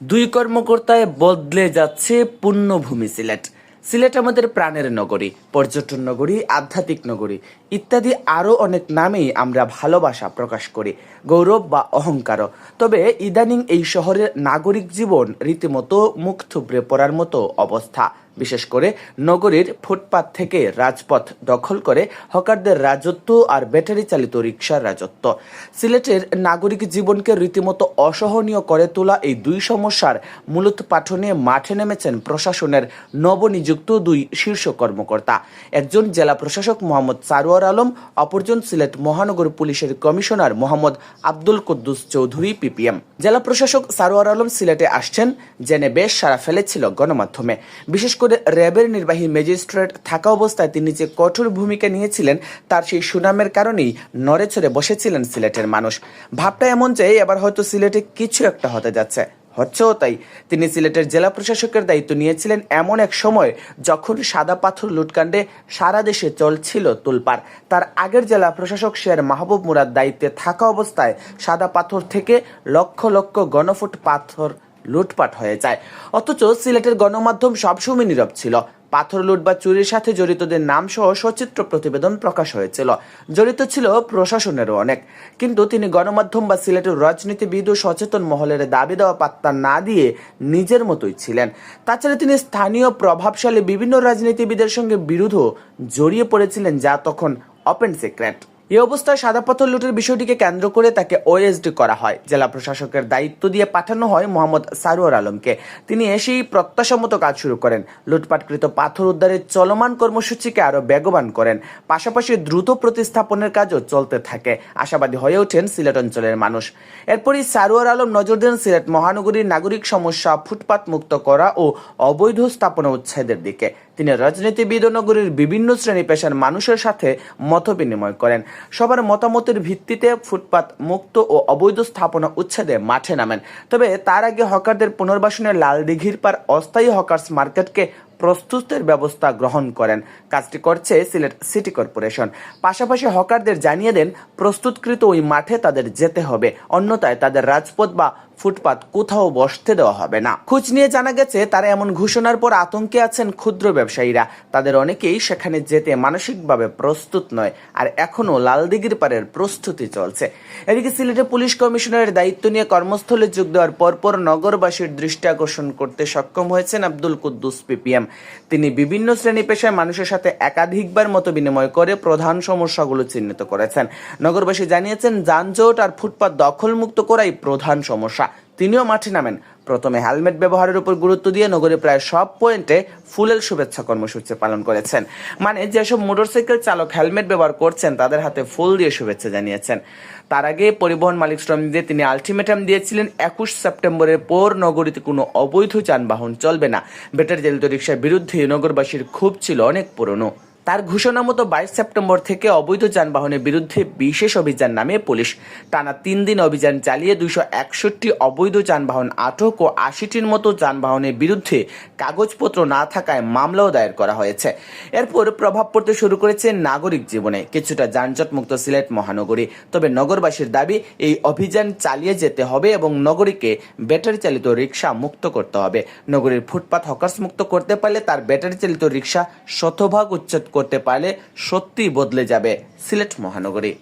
দুই কর্মকর্তায় বদলে যাচ্ছে পূর্ণভূমি সিলেট। সিলেট আমাদের প্রাণের নগরী, পর্যটন নগরী, আধ্যাত্মিক নগরী। ইত্যাদি আরও অনেক নামেই আমরা ভালোবাসা প্রকাশ করি, গৌরব বা অহংকারও। তবে ইদানিং এই শহরের নাগরিক জীবন রীতিমতো মুখ থুবড়ে পড়ার মতো অবস্থা। বিশেষ করে নগরীর ফুটপাত থেকে রাজপথ দখল করে হকারদের রাজত্ব আর ব্যাটারি চালিত রিক্সার রাজত্ব। সিলেটের নাগরিক জীবনকে রীতিমতো অসহনীয় করে তোলা এই দুই সমস্যার মূলত পাঠনে মাঠে নেমেছেন প্রশাসনের নবনিযুক্ত দুই শীর্ষ কর্মকর্তা। একজন জেলা প্রশাসক মোহাম্মদ সারোয়ার আলম, অপরজন সিলেট মহানগর পুলিশের কমিশনার মোহাম্মদ আব্দুল কুদ্দুস চৌধুরী, পিপিএম। জেলা প্রশাসক সারোয়ার আলম সিলেটে আসছেন, জেনে বেশ সারা ফেলেছিল গণমাধ্যমে। বিশেষ করে র্যাবের নির্বাহী ম্যাজিস্ট্রেট থাকা অবস্থায় তিনি যে কঠোর ভূমিকা নিয়েছিলেন, তার সেই সুনামের কারণেই নড়েচড়ে বসেছিলেন সিলেটের মানুষ। ভাবটা এমন যে, এবার হয়তো সিলেটে কিছু একটা হতে যাচ্ছে। হচ্ছেও তাই। তিনি সিলেটের জেলা প্রশাসকের দায়িত্ব নিয়েছিলেন এমন এক সময় যখন সাদা পাথর লুটকাণ্ডে সারা দেশে চলছিল তুলপার তার আগের জেলা প্রশাসক শেয়ার মাহবুব মুরাদ দায়িত্বে থাকা অবস্থায় সাদা পাথর থেকে লক্ষ লক্ষ গণফুট পাথর লুটপাট হয়ে যায়। অথচ সিলেটের গণমাধ্যম সবসময় নীরব ছিল। পাথর লুট বা চুরির সাথে জড়িতদের নাম সহ সচিত্র প্রতিবেদন প্রকাশ হয়েছিল। জড়িত ছিল প্রশাসনেরও অনেক। কিন্তু তিনি গণমাধ্যম বা সিলেটের রাজনীতিবিদ ও সচেতন মহলের দাবি দেওয়া পাত্তা না দিয়ে নিজের মতোই ছিলেন। তাছাড়া তিনি স্থানীয় প্রভাবশালী বিভিন্ন রাজনীতিবিদের সঙ্গে বিরোধও জড়িয়ে পড়েছিলেন যা তখন ওপেন সিক্রেট। এই অবস্থায় সাদা পাথর লুটের বিষয়টিকে কেন্দ্র করে তাকে ওএসডি করা হয়। জেলা প্রশাসকের দায়িত্ব দিয়ে পাঠানো হয় মোহাম্মদ সারোয়ার আলমকে। তিনি এসেই প্রত্যাশামতো কাজ শুরু করেন। লুটপাটকৃত পাথর উদ্ধারের চলমান কর্মসূচিকে আরও বেগবান করেন। পাশাপাশি দ্রুত প্রতিস্থাপনের কাজও চলতে থাকে। আশাবাদী হয়ে ওঠেন সিলেট অঞ্চলের মানুষ। এরপরই সারোয়ার আলম নজর দেন সিলেট মহানগরীর নাগরিক সমস্যা ফুটপাত মুক্ত করা ও অবৈধ স্থাপনা উচ্ছেদের দিকে। তিনি রাজনীতিবিদ নগরীর বিভিন্ন শ্রেণি পেশার মানুষের সাথে মত বিনিময় করেন। সবার মতামতের ভিত্তিতে ফুটপাত মুক্ত ও অবৈধ স্থাপনা উচ্ছেদে মাঠে নামেন। তবে তার আগে হকারদের পুনর্বাসনে লাল দিঘির পার অস্থায়ী হকার্স মার্কেটকে প্রস্তুতের ব্যবস্থা গ্রহণ করেন। কাজটি করছে সিলেট সিটি কর্পোরেশন। পাশাপাশি হকারদের জানিয়ে দেন, প্রস্তুতকৃত ওই মাঠে তাদের যেতে হবে। অন্যথায় তাদের রাজপথ বা ফুটপাত কোথাও বসতে দেওয়া হবে না। খোঁজ নিয়ে জানা গেছে, তারা এমন ঘোষণার পর আতঙ্কে আছেন ক্ষুদ্র ব্যবসায়ীরা। তাদের অনেকেই সেখানে যেতে মানসিকভাবে প্রস্তুত নয় আর এখনও লালদিগির পারের প্রস্তুতি চলছে। এদিকে সিলেটে পুলিশ কমিশনারের দায়িত্ব নিয়ে কর্মস্থলে যোগ দেওয়ার পরপর নগরবাসীর দৃষ্টি আকর্ষণ করতে সক্ষম হয়েছেন আব্দুল কুদ্দুস পিপিএম। তিনি বিভিন্ন শ্রেণি পেশায় মানুষের সাথে একাধিকবার মত বিনিময় করে প্রধান সমস্যাগুলো চিহ্নিত করেছেন। নগরবাসী জানিয়েছেন, যানজট আর ফুটপাত দখলমুক্ত করাই প্রধান সমস্যা। তিনিও মাঠে নামেন। প্রথমে হেলমেট ব্যবহারের উপর গুরুত্ব দিয়ে নগরে প্রায় সব পয়েন্টে ফুলেল শুভেচ্ছা কর্মসূচি পালন করেছেন। মানে যেসব মোটরসাইকেল চালক হেলমেট ব্যবহার করছেন, তাদের হাতে ফুল দিয়ে শুভেচ্ছা জানিয়েছেন। তার আগে পরিবহন মালিক শ্রমিকদের তিনি আলটিমেটাম দিয়েছিলেন, একুশ সেপ্টেম্বরের পর নগরীতে কোনো অবৈধ যানবাহন চলবে না। ব্যাটারি চালিত রিক্সার বিরুদ্ধে নগরবাসীর ক্ষোভ ছিল অনেক পুরনো। তার ঘোষণা মতো বাইশ সেপ্টেম্বর থেকে অবৈধ যানবাহনের বিরুদ্ধে বিশেষ অভিযান নামে পুলিশ। টানা তিন দিন অভিযান চালিয়ে দুইশো একষট্টি অবৈধ যানবাহন আটক ও আশিটির মতো যানবাহনের বিরুদ্ধে কাগজপত্র না থাকায় মামলাও দায়ের করা হয়েছে। এরপর প্রভাব পড়তে শুরু করেছে নাগরিক জীবনে। কিছুটা যানজট মুক্ত সিলেট মহানগরী। তবে নগরবাসীর দাবি, এই অভিযান চালিয়ে যেতে হবে এবং নগরীকে ব্যাটারি চালিত রিক্সা মুক্ত করতে হবে। নগরীর ফুটপাত হকার্স মুক্ত করতে পারলে তার ব্যাটারি চালিত রিক্সা শতভাগ উচ্ছেদ করতে পারলে সত্যিই বদলে যাবে সিলেট মহানগরী।